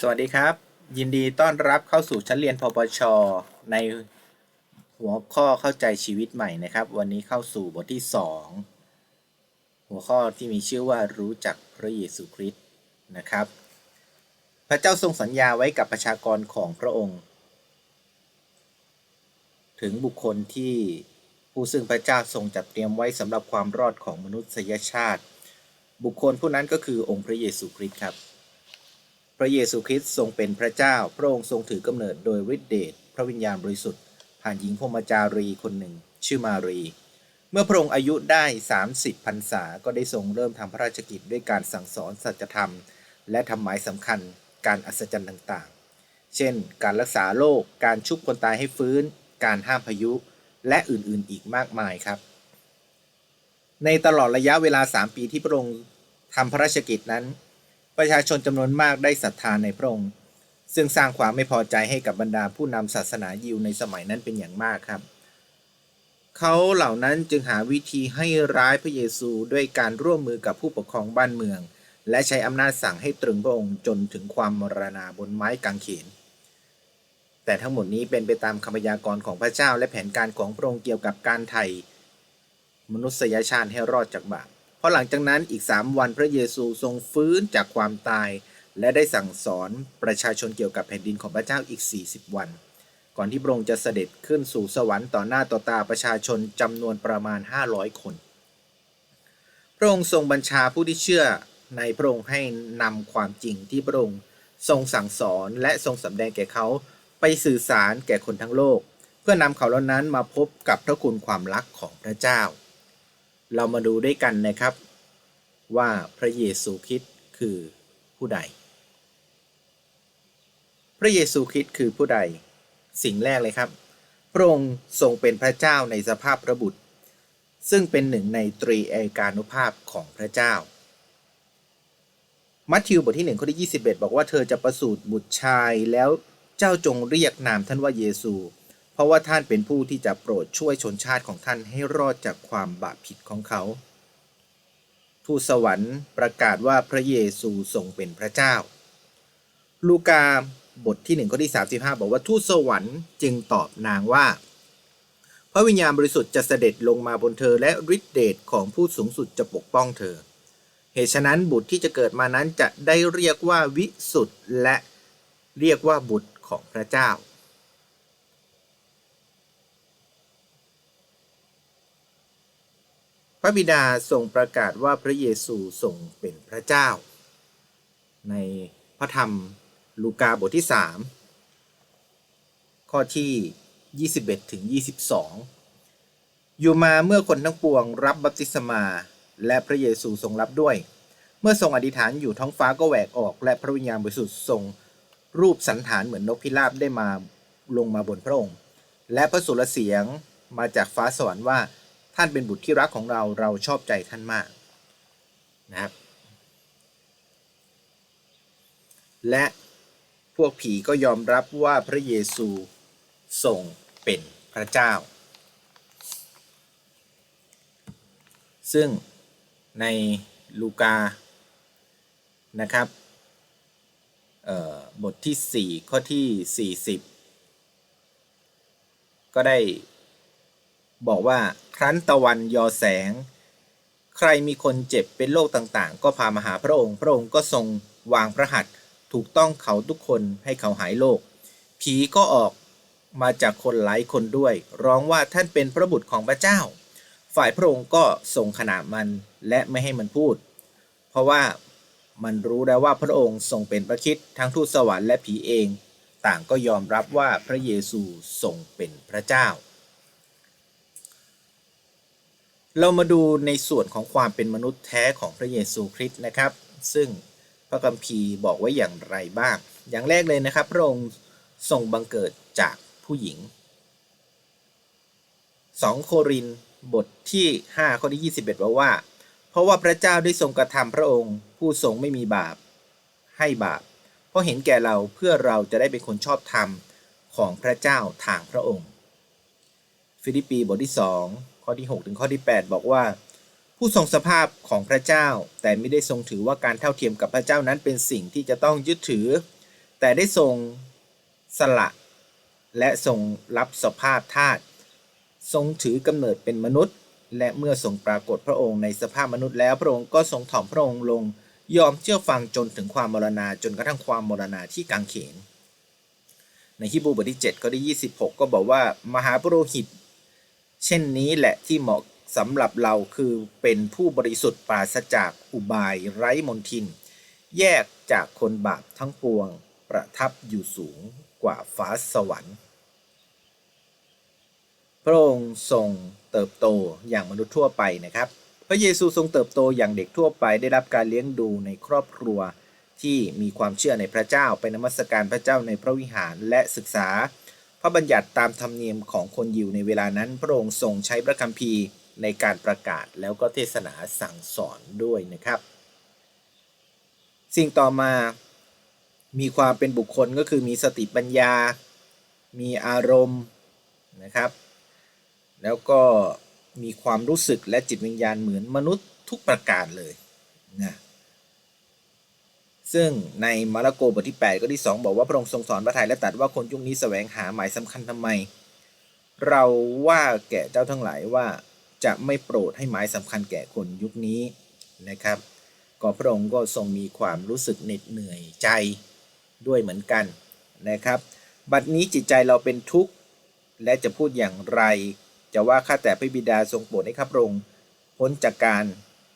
สวัสดีครับ ยินดีต้อนรับเข้าสู่ชั้นเรียนพปช ในหัวข้อเข้าใจชีวิตใหม่นะครับ วันนี้เข้าสู่บทที่ 2 หัวข้อที่มีชื่อว่ารู้จักพระเยซูคริสต์นะครับ พระเจ้าทรงสัญญาไว้กับประชากรของพระองค์ ถึงบุคคลที่ผู้ซึ่งพระเจ้าทรงจัดเตรียมไว้สำหรับความรอดของมนุษยชาติ บุคคลผู้นั้นก็คือองค์พระเยซูคริสต์ครับ พระเยซูคริสต์ทรงเป็นพระเจ้า พระองค์ทรงถือกำเนิดโดยฤทธิเดชพระวิญญาณบริสุทธิ์ ผ่านหญิงพมจารีคนหนึ่ง ชื่อมารี เมื่อพระองค์อายุได้ 30พรรษาก็ได้ทรงเริ่มทำพระราชกิจด้วยการสั่งสอนสัจธรรม และทำหมายสำคัญการอัศจรรย์ต่างๆ เช่น การรักษาโรคการชุบคนตายให้ฟื้น การห้ามพายุ และอื่นๆอีกมากมายครับ ในตลอดระยะเวลา 3 ปีที่พระองค์ทำพระราชกิจนั้น ประชาชนจำนวนมากได้ศรัทธาในพระองค์ ซึ่งสร้างความไม่พอใจให้กับบรรดาผู้นำศาสนายิวในสมัยนั้นเป็นอย่างมากครับ เขาเหล่านั้นจึงหาวิธีให้ร้ายพระเยซูด้วยการร่วมมือกับผู้ปกครองบ้านเมือง และใช้อำนาจสั่งให้ตรึงพระองค์จนถึงความมรณาบนไม้กางเขนแต่ทั้งหมดนี้เป็นไปตามคำพยากรณ์ของพระเจ้าและแผนการของพระองค์เกี่ยวกับการไถ่มนุษยชาติให้รอดจากบาป ราะหลังจากนั้นอีกสามวันพระเยซูทรงฟื้นจากความตาย และได้สั่งสอนประชาชนเกี่ยวกับแผ่นดินของพระเจ้าอีก 40 วัน ก่อนที่พระองค์จะเสด็จขึ้นสู่สวรรค์ต่อหน้าต่อตาประชาชนจำนวนประมาณ 500 คน พระองค์ทรงบัญชาผู้ที่เชื่อในพระองค์ให้นำความจริงที่พระองค์ทรงสั่งสอนและทรงสำแดงแก่เขาไปสื่อสารแก่คนทั้งโลก เพื่อนำเขาเหล่านั้นมาพบกับพระคุณความรักของพระเจ้า เรามาดูด้วยกันนะครับ ว่าพระเยซูคริสต์คือผู้ใด พระเยซูคริสต์คือผู้ใด สิ่งแรกเลยครับ พระองค์ทรงเป็นพระเจ้าในสภาพพระบุตร ซึ่งเป็นหนึ่งในตรีเอกานุภาพของพระเจ้า มัทธิวบทที่1ข้อที่ 21 บอกว่าเธอจะประสูติบุตรชายแล้วเจ้าจงเรียกนามท่านว่าเยซูเพราะว่าท่านเป็นผู้ที่จะโปรดช่วยชนชาติของท่านให้รอดจากความบาปผิดของเขา ทูตสวรรค์ประกาศว่าพระเยซูทรงเป็นพระเจ้า ลูกาบทที่1ข้อที่ 35 บอกว่าทูตสวรรค์จึงตอบนางว่า พระวิญญาณบริสุทธิ์จะเสด็จลงมาบนเธอและฤทธิเดชของผู้สูงสุดจะปกป้องเธอ เหตุฉะนั้นบุตรที่จะเกิดมานั้นจะได้เรียกว่าวิสุทธ์และเรียกว่าบุตรของพระเจ้า ระบิดาทรงประกาศว่าพระเยซูทรงเป็นพระเจ้า ในพระธรรมลูกาบทที่ 3 ข้อที่ 21ถึง22 อยู่มาเมื่อคนทั้งปวงรับบัพติศมา และพระเยซูทรงรับด้วย เมื่อทรงอธิษฐานอยู่ท้องฟ้าก็แหวกออก และพระวิญญาณบริสุทธิ์ทรงรูปสันฐานเหมือนนกพิราบได้มาลงมาบนพระองค์ และพระสุรเสียงมาจากฟ้าสวรรค์ว่า ท่านเป็นบุตรที่รักของเราเราชอบใจท่านมากนะครับ และพวกผีก็ยอมรับว่าพระเยซูทรงเป็นพระเจ้า ซึ่งในลูกา นะครับบทที่ 4 ข้อที่ 40 ก็ได้ บอกว่าครั้นตะวันยอแสง ใครมีคนเจ็บเป็นโรคต่างๆ ก็พามาหาพระองค์ พระองค์ก็ทรงวางพระหัตถ์ถูกต้องเขาทุกคนให้เขาหายโรคผีก็ออกมาจากคนหลายคนด้วย ร้องว่าท่านเป็นพระบุตรของพระเจ้า ฝ่ายพระองค์ก็ทรงขนาบมันและไม่ให้มันพูด เพราะว่ามันรู้แล้วว่าพระองค์ทรงเป็นพระคิดทั้งทูตสวรรค์และผีเอง ต่างก็ยอมรับว่าพระเยซูทรงเป็นพระเจ้า เรามาดูในส่วนของความเป็นมนุษย์แท้ของพระเยซูคริสต์นะครับ ซึ่งพระคัมภีร์บอกไว้อย่างไรบ้าง อย่างแรกเลยนะครับพระองค์ทรงบังเกิดจากผู้หญิง 2 โครินบทที่ 5 ข้อที่ 21บอกว่า เพราะว่าพระเจ้าได้ทรงกระทำพระองค์ ผู้ทรงไม่มีบาป ให้บาป เพราะเห็นแก่เราเพื่อเราจะได้เป็นคนชอบธรรมของพระเจ้าทางพระองค์ ฟิลิปปีบทที่ 2 ข้อที่ 6 ถึงข้อที่ 8 บอกว่า ผู้ทรงสภาพของพระเจ้า แต่ไม่ได้ทรงถือว่าการเท่าเทียมกับพระเจ้านั้นเป็นสิ่งที่จะต้องยึดถือ แต่ได้ทรงสละและทรงรับสภาพทาสทรงถือกำเนิดเป็นมนุษย์ และเมื่อทรงปรากฏพระองค์ในสภาพมนุษย์แล้วพระองค์ก็ทรงถ่อมพระองค์ลง ยอมเชื่อฟังจนถึงความมรณาจนกระทั่งความมรณาที่กางเขน ในฮีบรูบทที่7ก็ได้26 ก็บอกว่ามหาปุโรหิต เช่นนี้แหละที่เหมาะสำหรับเราคือเป็นผู้บริสุทธิ์ปราศจากอุบายไร้มนทิน แยกจากคนบาปทั้งปวงประทับอยู่สูงกว่าฟ้าสวรรค์ พระองค์ทรงเติบโตอย่างมนุษย์ทั่วไปนะครับ พระเยซูทรงเติบโตอย่างเด็กทั่วไป ได้รับการเลี้ยงดูในครอบครัวที่มีความเชื่อในพระเจ้าไปนมัสการพระเจ้าในพระวิหารและศึกษา พระบัญญัติตามธรรมเนียมของคนยิวในเวลานั้น พระองค์ทรงใช้พระคัมภีร์ในการประกาศแล้วก็เทศนาสั่งสอนด้วยนะครับ สิ่งต่อมามีความเป็นบุคคลก็คือมีสติปัญญา มีอารมณ์นะครับ แล้วก็มีความรู้สึกและจิตวิญญาณเหมือนมนุษย์ทุกประการเลยนะ ซึ่งในมาระโกบทที่ 8 ก็ที่ 2 บอกว่าพระองค์ทรงสอนพระทัยและตรัสว่าคนยุคนี้แสวงหาหมายสำคัญทำไม เราว่าแก่เจ้าทั้งหลายว่าจะไม่โปรดให้หมายสำคัญแก่คนยุคนี้นะครับก็พระองค์ก็ทรงมีความรู้สึกเหน็ดเหนื่อยใจด้วยเหมือนกันนะครับ บัดนี้จิตใจเราเป็นทุกข์และจะพูดอย่างไร จะว่าข้าแต่พระบิดาทรงโปรดให้ข้าพระองค์พ้นจากการ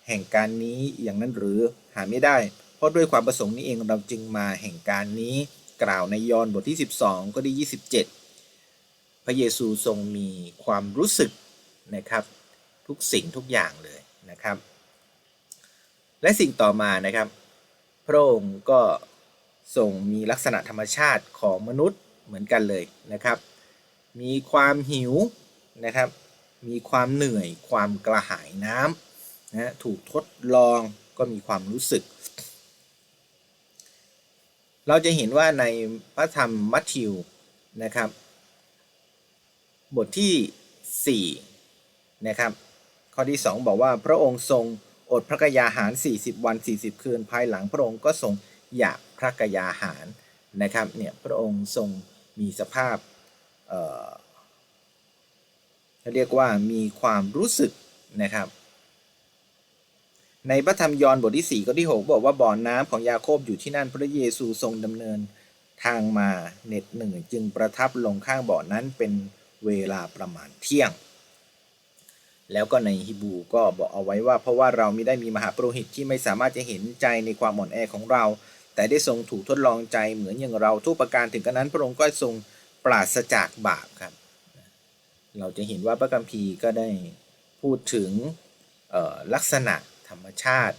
แห่งการนี้อย่างนั้นหรือหาไม่ได้ เพราะด้วยความประสงค์นี้เองเราจึงมาแห่งการนี้กล่าวในยอห์นบทที่ 12 ก็ได้ 27 พระเยซูทรงมีความรู้สึกนะครับ ทุกสิ่งทุกอย่างเลยนะครับ และสิ่งต่อมานะครับ พระองค์ก็ทรงมีลักษณะธรรมชาติของมนุษย์เหมือนกันเลยนะครับ มีความหิวนะครับ มีความเหนื่อย ความกระหายน้ำนะถูกทดลองก็มีความรู้สึก เราจะเห็นว่าในพระธรรมมัทธิวนะครับ บทที่4นะครับข้อที่ 2 บอกว่าพระองค์ทรงอดพระกยาหาร 40 วัน 40 คืนภายหลังพระองค์ก็ทรงอยากพระกยาหารนะครับเนี่ยพระองค์ทรงมีสภาพเอ่อเรียกว่ามีความรู้สึกนะครับ ในพระธรรมยอห์นบทที่4ก็ที่ 6 บอกว่าบ่อน้ำของยาโคบอยู่ที่นั่นพระเยซูทรงดำเนินทางมาเหน็ดเหนื่อยจึงประทับลงข้างบ่อนั้นเป็นเวลาประมาณเที่ยง แล้วก็ในฮิบูก็บอกเอาไว้ว่า เพราะว่าเราไม่ได้มีมหาปรหิตที่ไม่สามารถจะเห็นใจในความอ่อนแอของเรา แต่ได้ทรงถูกทดลองใจเหมือนอย่างเราทุกประการถึงกระนั้น พระองค์ก็ทรงปราศจากบาปครับ เราจะเห็นว่าพระคัมภีร์ก็ได้พูดถึงลักษณะ ธรรมชาติ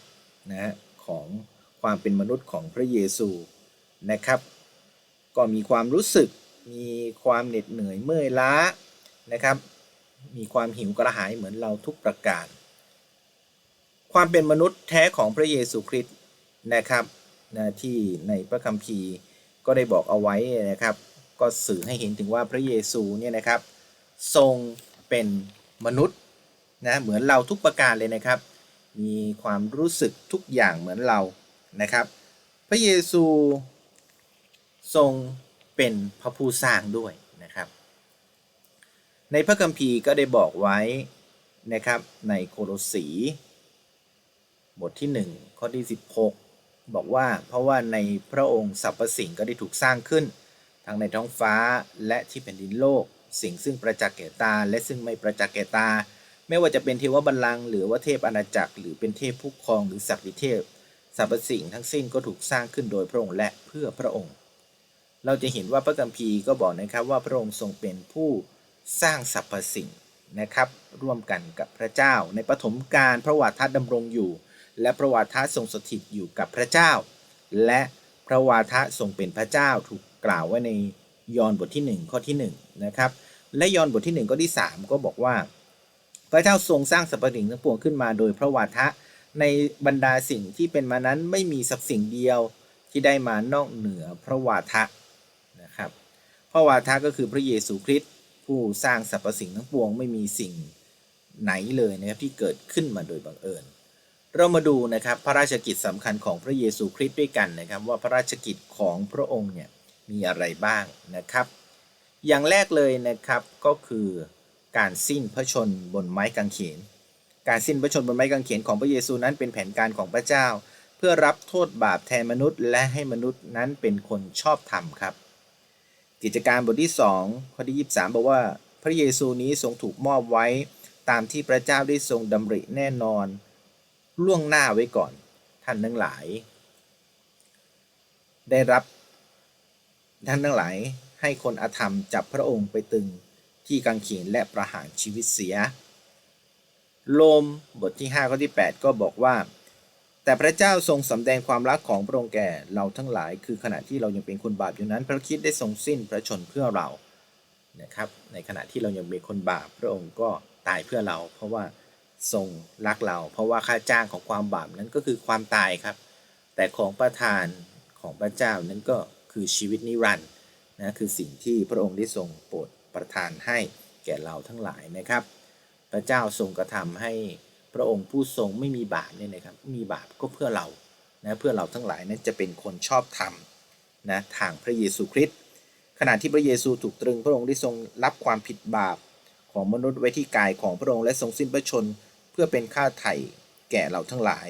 นะของความเป็นมนุษย์ของพระเยซูนะครับ ก็มีความรู้สึกมีความเหน็ดเหนื่อยเมื่อยล้านะครับ มีความหิวกระหายเหมือนเราทุกประการ ความเป็นมนุษย์แท้ของพระเยซูคริสต์นะครับนะที่ในพระคัมภีร์ก็ได้บอกเอาไว้นะครับ ก็สื่อให้เห็นถึงว่าพระเยซูเนี่ยนะครับ ทรงเป็นมนุษย์นะเหมือนเราทุกประการเลยนะครับ มีความรู้สึกทุกอย่างเหมือนเรานะครับ พระเยซูทรงเป็นพระผู้สร้างด้วยนะครับ ในพระคัมภีร์ก็ได้บอกไว้นะครับในโคโลสีบทที่ 1 ข้อที่ 16 บอกว่าเพราะว่าในพระองค์สรรพสิ่งก็ได้ถูกสร้างขึ้น ทั้งในท้องฟ้าและที่แผ่นดินโลก สิ่งซึ่งประจักษ์แก่ตาและซึ่งไม่ประจักษ์แก่ตา ไม่ว่าจะเป็นเทวบัลลังก์หรือว่าเทพอาณาจักร หรือเป็นเทพผู้ครองหรือศักดิเทพสรรพสิ่งทั้งสิ้นก็ถูกสร้างขึ้นโดยพระองค์และเพื่อพระองค์ เราจะเห็นว่าพระคัมภีร์ก็บอกนะครับว่าพระองค์ทรงเป็นผู้สร้างสรรพสิ่งนะครับ ร่วมกันกับพระเจ้า ในปฐมกาลพระวาทะดำรงอยู่ และพระวาทะทรงสถิตอยู่กับพระเจ้า และพระวาทะทรงเป็นพระเจ้าถูกกล่าวไว้ในยอห์นบทที่ 1 ข้อที่1นะครับและยอห์นบทที่ 1 ข้อที่ 3 ก็บอกว่า พระเจ้าทรงสร้างสรรพสิ่งทั้งปวงขึ้นมาโดยพระวาทะ ในบรรดาสิ่งที่เป็นมานั้นไม่มีสักสิ่งเดียวที่ได้มานอกเหนือพระวาทะนะครับพระวาทะก็คือพระเยซูคริสต์ผู้สร้างสรรพสิ่งทั้งปวงไม่มีสิ่งไหนเลยนะครับที่เกิดขึ้นมาโดยบังเอิญ เรามาดูนะครับพระราชกิจสำคัญของพระเยซูคริสต์ด้วยกันนะครับ ว่าพระราชกิจของพระองค์เนี่ยมีอะไรบ้างนะครับ อย่างแรกเลยนะครับก็คือ การสิ้นพระชนบนไม้กางเขน การสิ้นพระชนบนไม้กางเขนของพระเยซูนั้นเป็นแผนการของพระเจ้า เพื่อรับโทษบาปแทนมนุษย์ และให้มนุษย์นั้นเป็นคนชอบธรรมครับ กิจการบทที่2ข้อที่23 บอกว่า พระเยซูนี้ทรงถูกมอบไว้ตามที่พระเจ้าได้ทรงดำริแน่นอน ล่วงหน้าไว้ก่อนท่านทั้งหลาย ได้รับท่านทั้งหลายให้คนอาธรรมจับพระองค์ไปตึง ที่กางเขนและประหารชีวิตเสีย โลมบทที่5ข้อที่ 8 ก็บอกว่า แต่พระเจ้าทรงสำแดงความรักของพระองค์แก่เราทั้งหลาย คือขณะที่เรายังเป็นคนบาปอยู่นั้น พระคิดได้ทรงสิ้นพระชนเพื่อเรานะครับ ในขณะที่เรายังเป็นคนบาปพระองค์ก็ตายเพื่อเรา เพราะว่าทรงรักเรา เพราะว่าค่าจ้างของความบาปนั้นก็คือความตายครับ แต่ของประทานของพระเจ้านั้นก็คือชีวิตนิรันดร์นะคือสิ่งที่พระองค์ได้ทรงโปรด ประทานให้แก่เราทั้งหลายนะครับ พระเจ้าทรงกระทำให้พระองค์ผู้ทรงไม่มีบาปเนี่ยนะครับมีบาปก็เพื่อเรานะเพื่อเราทั้งหลายนั้นจะเป็นคนชอบธรรมนะทางพระเยซูคริสต์ขณะที่พระเยซูถูกตรึงพระองค์ได้ทรงรับความผิดบาปของมนุษย์ไว้ที่กายของพระองค์และทรงสิ้นพระชน เพื่อเป็นค่าไถ่แก่เราทั้งหลาย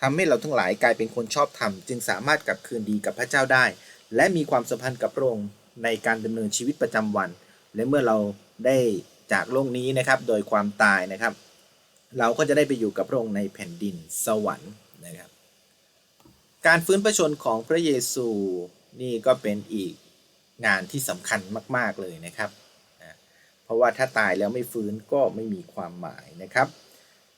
ทำให้เราทั้งหลายกลายเป็นคนชอบธรรม จึงสามารถกลับคืนดีกับพระเจ้าได้ และมีความสัมพันธ์กับพระองค์ในการดำเนินชีวิตประจำวัน และเมื่อเราได้จากโลกนี้นะครับ โดยความตายนะครับ เราก็จะได้ไปอยู่กับพระองค์ในแผ่นดินสวรรค์นะครับ การฟื้นพระชนของพระเยซูนี่ก็เป็นอีกงานที่สำคัญมาก ๆเลยนะครับนะเพราะว่าถ้าตายแล้วไม่ฟื้นก็ไม่มีความหมายนะครับ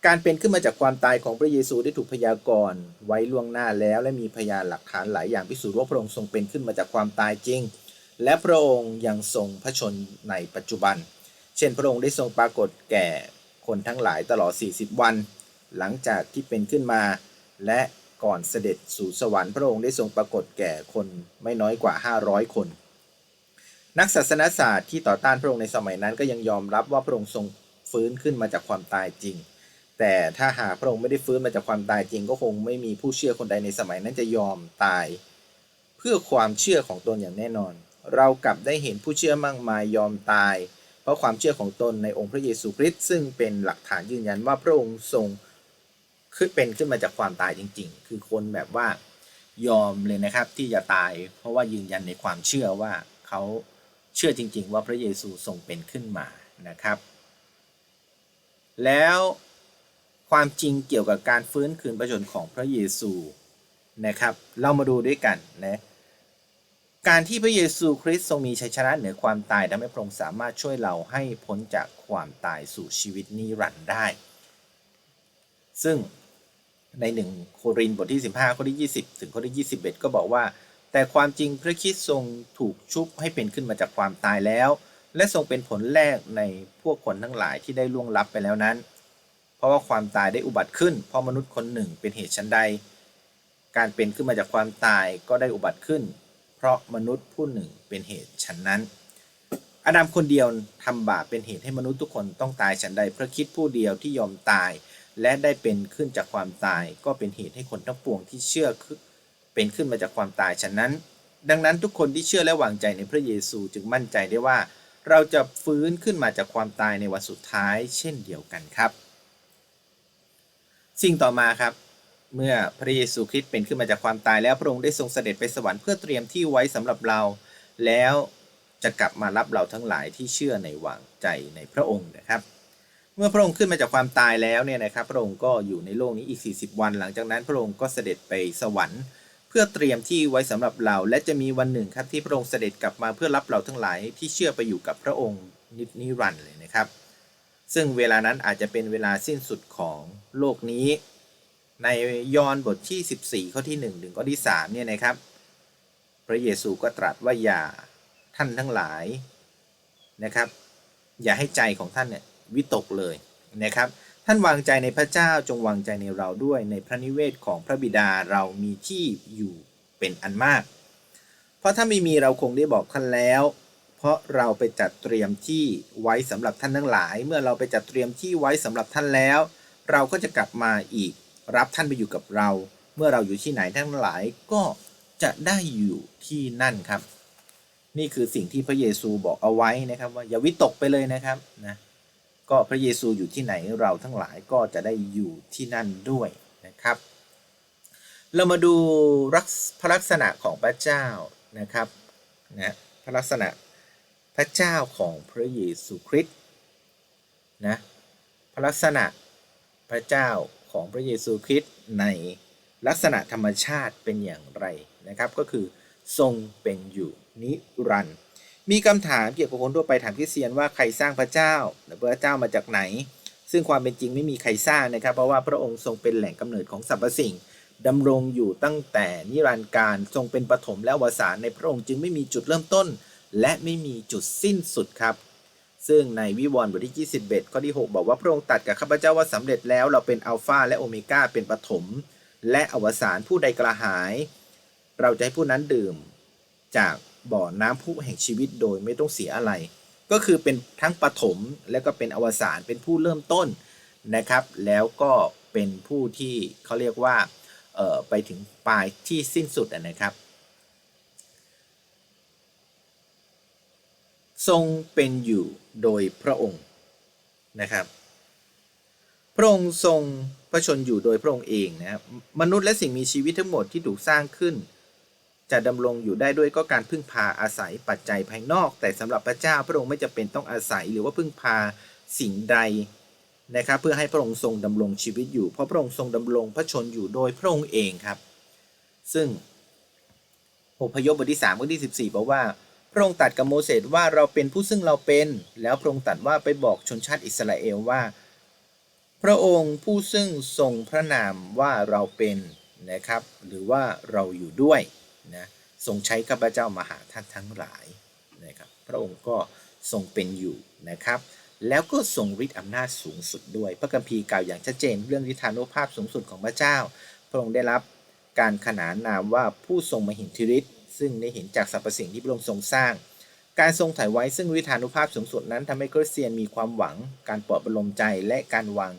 การเป็นขึ้นมาจากความตายของพระเยซูได้ถูกพยากรณ์ไว้ล่วงหน้าแล้ว และมีพยานหลักฐานหลายอย่างพิสูจน์ว่าพระองค์ทรงเป็นขึ้นมาจากความตายจริง และพระองค์ยังทรงพระชนในปัจจุบัน เช่นพระองค์ได้ทรงปรากฏแก่คนทั้งหลายตลอด 40 วัน หลังจากที่เป็นขึ้นมา และก่อนเสด็จสู่สวรรค์พระองค์ได้ทรงปรากฏแก่คนไม่น้อยกว่า 500 คน นักศาสนศาสตร์ที่ต่อต้านพระองค์ในสมัยนั้นก็ยังยอมรับว่าพระองค์ทรงฟื้นขึ้นมาจากความตายจริง แต่ถ้าหากพระองค์ไม่ได้ฟื้นมาจากความตายจริง ก็คงไม่มีผู้เชื่อคนใดในสมัยนั้นจะยอมตาย เพื่อความเชื่อของตนอย่างแน่นอน เรากลับได้เห็นผู้เชื่อมากมายยอมตาย เพราะความเชื่อของตนในองค์พระเยซูคริสต์ซึ่งเป็นหลักฐานยืนยันว่าพระองค์ทรงขึ้นเป็นขึ้นมาจากความตายจริง ๆ คือคนแบบว่ายอมเลยนะครับที่จะตาย เพราะว่ายืนยันในความเชื่อว่าเขาเชื่อจริง ๆ ว่าพระเยซูทรงเป็นขึ้นมานะครับ แล้วความจริงเกี่ยวกับการฟื้นคืนพระชนของพระเยซูนะครับ เรามาดูด้วยกันนะ การที่พระเยซูคริสต์ทรงมีชัยชนะเหนือความตายทำให้พระองค์สามารถช่วยเราให้พ้นจากความตายสู่ชีวิตนิรันดร์ได้ ซึ่งในหนึ่งโครินธ์บทที่ 15 ข้อที่ 20 ถึงข้อที่ 21 ก็บอกว่า แต่ความจริงพระคริสต์ทรงถูกชุบให้เป็นขึ้นมาจากความตายแล้ว และทรงเป็นผลแรกในพวกคนทั้งหลายที่ได้ล่วงลับไปแล้วนั้น เพราะว่าความตายได้อุบัติขึ้น เพราะมนุษย์คนหนึ่งเป็นเหตุชั้นใด การเป็นขึ้นมาจากความตายก็ได้อุบัติขึ้น เพราะมนุษย์ผู้หนึ่งเป็นเหตุฉันนั้น อาดัมคนเดียวทำบาปเป็นเหตุให้มนุษย์ทุกคนต้องตายฉันใดพระคิดผู้เดียวที่ยอมตาย และได้เป็นขึ้นจากความตาย ก็เป็นเหตุให้คนทั้งปวงที่เชื่อเป็นขึ้นมาจากความตายฉะนั้น ดังนั้นทุกคนที่เชื่อและวางใจในพระเยซูจึงมั่นใจได้ว่า เราจะฟื้นขึ้นมาจากความตายในวันสุดท้าย เช่นเดียวกันครับ สิ่งต่อมาครับ เมื่อพระเยซูคริสต์เป็นขึ้นมาจากความตายแล้วพระองค์ได้ทรงเสด็จไปสวรรค์เพื่อเตรียมที่ไว้สำหรับเรา แล้วจะกลับมารับเราทั้งหลายที่เชื่อในวางใจในพระองค์นะครับ เมื่อพระองค์ขึ้นมาจากความตายแล้วเนี่ยนะครับ พระองค์ก็อยู่ในโลกนี้อีก 40 วัน หลังจากนั้นพระองค์ก็เสด็จไปสวรรค์ เพื่อเตรียมที่ไว้สำหรับเรา และจะมีวันหนึ่งครับที่พระองค์เสด็จกลับมาเพื่อรับเราทั้งหลายที่เชื่อไปอยู่กับพระองค์นินิรันดร์เลยนะครับ ซึ่งเวลานั้นอาจจะเป็นเวลาสิ้นสุดของโลกนี้ ในยอห์นบทที่ 14 ข้อที่1ถึงข้อที่3เนี่ยนะครับ พระเยซูก็ตรัสว่าอย่าท่านทั้งหลายนะครับ อย่าให้ใจของท่านเนี่ยวิตกเลยนะครับ ท่านวางใจในพระเจ้าจงวางใจในเราด้วยในพระนิเวศของพระบิดาเรามีที่อยู่เป็นอันมาก เพราะถ้าไม่มีเราคงได้บอกท่านแล้ว เพราะเราไปจัดเตรียมที่ไว้สำหรับท่านทั้งหลาย เมื่อเราไปจัดเตรียมที่ไว้สำหรับท่านแล้ว เราก็จะกลับมาอีก รับท่านไปอยู่กับเรา เมื่อเราอยู่ที่ไหนทั้งหลายก็จะได้อยู่ที่นั่นครับ นี่คือสิ่งที่พระเยซูบอกเอาไว้นะครับ ว่าอย่าวิตกไปเลยนะครับนะก็พระเยซูอยู่ที่ไหนเราทั้งหลายก็จะได้อยู่ที่นั่นด้วยนะครับ เรามาดูลักพระลักษณะของพระเจ้านะครับนะพระลักษณะพระเจ้าของพระเยซูคริสต์นะพระลักษณะพระเจ้า ของพระเยซูคริสต์ในลักษณะธรรมชาติเป็นอย่างไรนะครับ ก็คือทรงเป็นอยู่นิรันดร์มีคำถามเกี่ยวกับคนทั่วไปถามคริสเตียนว่าใครสร้างพระเจ้าและพระเจ้ามาจากไหน ซึ่งความเป็นจริงไม่มีใครสร้างนะครับ เพราะว่าพระองค์ทรงเป็นแหล่งกำเนิดของสรรพสิ่งดำรงอยู่ตั้งแต่นิรันดร์การทรงเป็นปฐมและวสานในพระองค์จึงไม่มีจุดเริ่มต้น และไม่มีจุดสิ้นสุดครับ ซึ่งในวิวรณ์บทที่ 21 ข้อที่ 6 บอกว่าพระองค์ตัดกับข้าพเจ้าว่าสำเร็จแล้วเราเป็นอัลฟาและโอเมก้าเป็นปฐมและอวสานผู้ใดกระหาย เราจะให้ผู้นั้นดื่ม จากบ่อน้ำพุแห่งชีวิตโดยไม่ต้องเสียอะไร ก็คือเป็นทั้งปฐมและก็เป็นอวสานเป็นผู้เริ่มต้นนะครับ แล้วก็เป็นผู้ที่เขาเรียกว่าไปถึงปลายที่สิ้นสุดนะครับ ทรงเป็นอยู่โดยพระองค์นะครับ พระองค์ทรงพระชนอยู่โดยพระองค์เองนะครับมนุษย์และสิ่งมีชีวิตทั้งหมดที่ถูกสร้างขึ้น จะดำรงอยู่ได้ด้วยก็การพึ่งพาอาศัยปัจจัยภายนอก แต่สำหรับพระเจ้าพระองค์ไม่จำเป็นต้องอาศัยหรือว่าพึ่งพาสิ่งใดนะครับเพื่อให้พระองค์ทรงดำรงชีวิตอยู่ เพราะพระองค์ทรงดำรงพระชนอยู่โดยพระองค์เองครับ ซึ่งอพยพบทที่3ข้อที่ 14บอกว่า พระองค์ตัดกับโมเสสว่าเราเป็นผู้ซึ่งเราเป็น แล้วพระองค์ตัดว่าไปบอกชนชาติอิสราเอลว่า พระองค์ผู้ซึ่งทรงพระนามว่าเราเป็นนะครับ หรือว่าเราอยู่ด้วยนะทรงใช้ข้าพเจ้ามาหาท่านทั้งหลายนะครับ พระองค์ก็ทรงเป็นอยู่นะครับ แล้วก็ทรงฤทธิ์อำนาจสูงสุดด้วย พระคัมภีร์กล่าวอย่างชัดเจน เรื่องฤทธานุภาพสูงสุดของพระเจ้า พระองค์ได้รับการขนานนามว่าผู้ทรงมหิทธิฤทธิ์ ซึ่งได้เห็นจากสรรพสิ่งที่พระองค์ทรงสร้าง การทรงถ่ายไว้ซึ่งฤทธานุภาพสูงสุดนั้นทำให้คริสเตียนมีความหวัง การปลอบประโลมใจและการวาง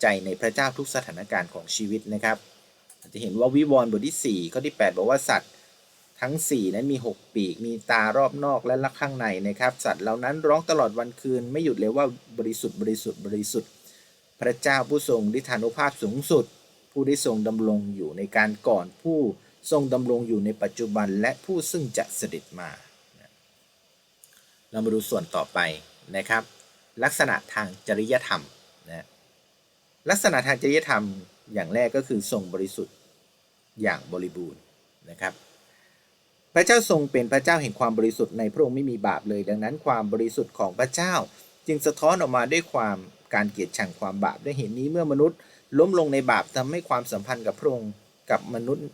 ใจในพระเจ้าทุกสถานการณ์ของชีวิตนะครับ จะเห็นว่าวิวรณ์บทที่ 4 ข้อที่ 8 บอกว่าสัตว์ทั้ง 4 นั้นมี 6 ปีก มีตารอบนอกและลักข้างในนะครับ สัตว์เหล่านั้นร้องตลอดวันคืนไม่หยุดเลยว่าบริสุทธิ์บริสุทธิ์บริสุทธิ์ พระเจ้าผู้ทรงฤทธานุภาพสูงสุด ผู้ที่ทรงดำรงอยู่ในการก่อนผู้ ทรงดำรงอยู่ในปัจจุบันและผู้ซึ่งจะเสด็จมา เรามาดูส่วนต่อไปนะครับ ลักษณะทางจริยธรรมนะลักษณะทางจริยธรรมอย่างแรกก็คือทรงบริสุทธิ์อย่างบริบูรณ์นะครับ พระเจ้าทรงเป็นพระเจ้าแห่งความบริสุทธิ์ในพระองค์ไม่มีบาปเลย ดังนั้นความบริสุทธิ์ของพระเจ้า จึงสะท้อนออกมาด้วยความการเกลียดชังความบาปด้วยเหตุนี้เมื่อมนุษย์ล้มลงในบาปทำให้ความสัมพันธ์กับพระองค์กับมนุษย์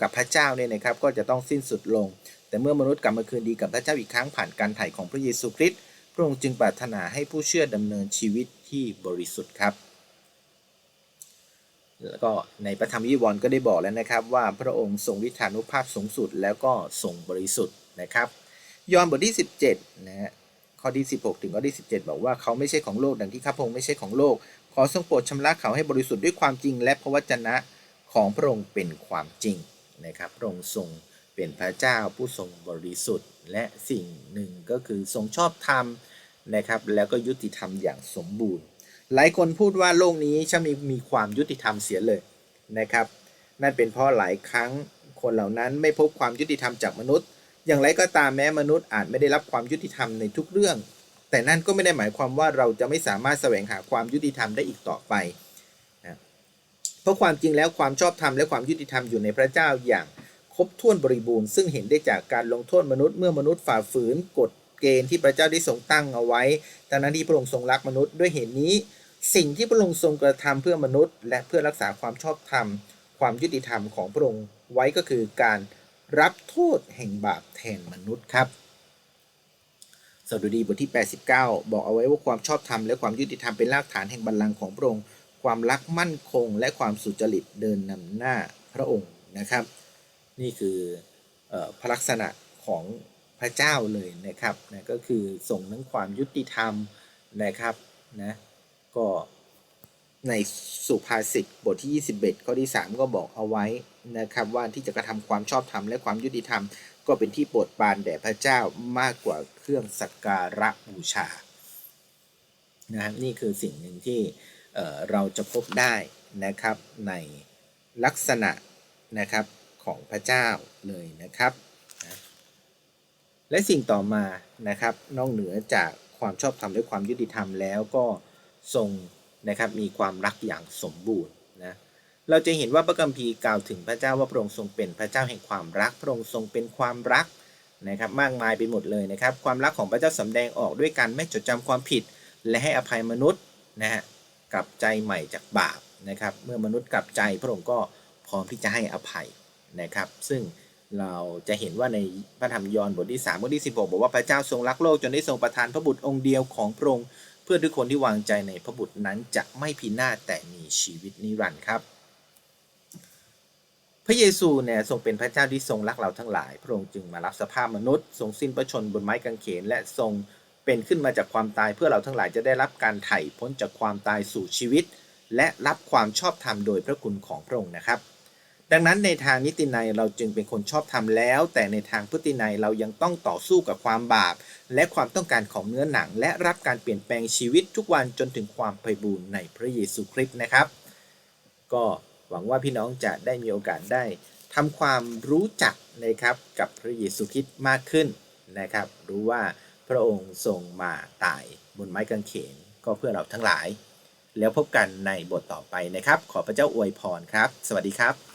กับพระเจ้าเนี่ยนะครับก็จะต้องสิ้นสุดลง แต่เมื่อมนุษย์กลับมาคืนดีกับพระเจ้าอีกครั้งผ่านการไถ่ของพระเยซูคริสต์พระองค์จึงปรารถนาให้ผู้เชื่อดำเนินชีวิตที่บริสุทธิ์ครับ แล้วก็ในพระธรรมวิวรณ์ก็ได้บอกแล้วนะครับว่าพระองค์ทรงฤทธานุภาพสูงสุดแล้วก็ทรงบริสุทธิ์นะครับ ยอห์นบทที่ 17นะฮะข้อที่ 16 ถึงข้อที่ 17 บอกว่าเขาไม่ใช่ของโลกดังที่ข้าพองไม่ใช่ของโลก ขอทรงโปรดชำระเขาให้บริสุทธิ์ด้วยความจริงและพระวจนะ ของพระองค์เป็นความจริงนะครับพระองค์ทรงเป็นพระเจ้าผู้ทรงบริสุทธิ์ และสิ่งหนึ่งก็คือทรงชอบธรรมนะครับแล้วก็ยุติธรรมอย่างสมบูรณ์ หลายคนพูดว่าโลกนี้ช่างมีมีความยุติธรรมเสียเลยนะครับ นั่นเป็นเพราะหลายครั้งคนเหล่านั้นไม่พบความยุติธรรมจากมนุษย์ อย่างไรก็ตามแม้มนุษย์อาจไม่ได้รับความยุติธรรมในทุกเรื่อง แต่นั่นก็ไม่ได้หมายความว่าเราจะไม่สามารถแสวงหาความยุติธรรมได้อีกต่อไป ราะความจริงแล้วความชอบธรรมและความยุติธรรมอยู่ในพระเจ้าอย่างครบถ้วนบริบูรณ์ซึ่งเห็นได้จากการลงโทษมนุษย์เมื่อมนุษย์ฝ่าฝืนกฎเกณฑ์ที่พระเจ้าได้ทรงตั้งเอาไว้ดังนั้นที่พระองค์ทรงรักมนุษย์ด้วยเหตุนี้ สิ่งที่พระองค์ทรงกระทำเพื่อมนุษย์ และเพื่อรักษาความชอบธรรม ความยุติธรรมของพระองค์ไว้ก็คือการรับโทษแห่งบาปแทนมนุษย์ครับสดุดีบทที่ 89 บอกเอาไว้ว่าความชอบธรรมและความยุติธรรมเป็นรากฐานแห่งบัลลังก์ของพระองค์ ความรักมั่นคง และความสุจริตเดินนำหน้าพระองค์นะครับ นี่คือพระลักษณะของพระเจ้าเลยนะครับนะก็คือส่งทั้งความยุติธรรมนะครับนะก็ในสุภาษิตบทที่ 21 ข้อที่ 3 ก็บอกเอาไว้นะครับว่าที่จะกระทำความชอบธรรมและความยุติธรรม ก็เป็นที่โปรดปรานแด่พระเจ้ามากกว่าเครื่องสักการะบูชานะฮะนี่คือสิ่งหนึ่งที่ เเราจะพบได้นะครับในลักษณะนะครับของพระเจ้าเลยนะครับนะและสิ่งต่อมานะครับนอกเหนือจากความชอบธรรมและความยุติธรรมแล้วก็ทรงนะครับมีความรักอย่างสมบูรณ์นะเราจะเห็นว่าพระคัมภีร์กล่าวถึงพระเจ้าว่าพระองค์ทรงเป็นพระเจ้าแห่งความรัก พระองค์ทรงเป็นความรักนะครับมากมายไปหมดเลยนะครับ ความรักของพระเจ้าสำแดงออกด้วยการไม่จดจำความผิด และให้อภัยมนุษย์นะฮะ กลับใจใหม่จากบาปนะครับ เมื่อมนุษย์กลับใจพระองค์ก็พร้อมที่จะให้อภัยนะครับ ซึ่งเราจะเห็นว่าในพระธรรมยอห์นบทที่3บทที่ 16 บอกว่าพระเจ้าทรงรักโลกจนได้ทรงประทานพระบุตรองค์เดียวของพระองค์เพื่อทุกคนที่วางใจในพระบุตรนั้นจะไม่พินาศแต่มีชีวิตนิรันดร์ครับ พระเยซูเนี่ยทรงเป็นพระเจ้าที่ทรงรักเราทั้งหลาย พระองค์จึงมารับสภาพมนุษย์ ทรงสิ้นพระชนบนไม้กางเขนและทรง เป็นขึ้นมาจากความตายเพื่อเราทั้งหลายจะได้รับการไถ่พ้นจากความตายสู่ชีวิต และรับความชอบธรรมโดยพระคุณของพระองค์นะครับ ดังนั้นในทางนิตินัยเราจึงเป็นคนชอบธรรมแล้ว แต่ในทางพฤตินัยเรายังต้องต่อสู้กับความบาป และความต้องการของเนื้อหนัง และรับการเปลี่ยนแปลงชีวิตทุกวันจนถึงความไพบูรณ์ในพระเยซูคริสต์นะครับ ก็หวังว่าพี่น้องจะได้มีโอกาสได้ทำความรู้จักนะครับกับพระเยซูคริสต์มากขึ้นนะครับ รู้ว่า พระองค์ทรงมาตายบนไม้กางเขนก็เพื่อเราทั้งหลาย แล้วพบกันในบทต่อไปนะครับ ขอพระเจ้าอวยพรครับ สวัสดีครับ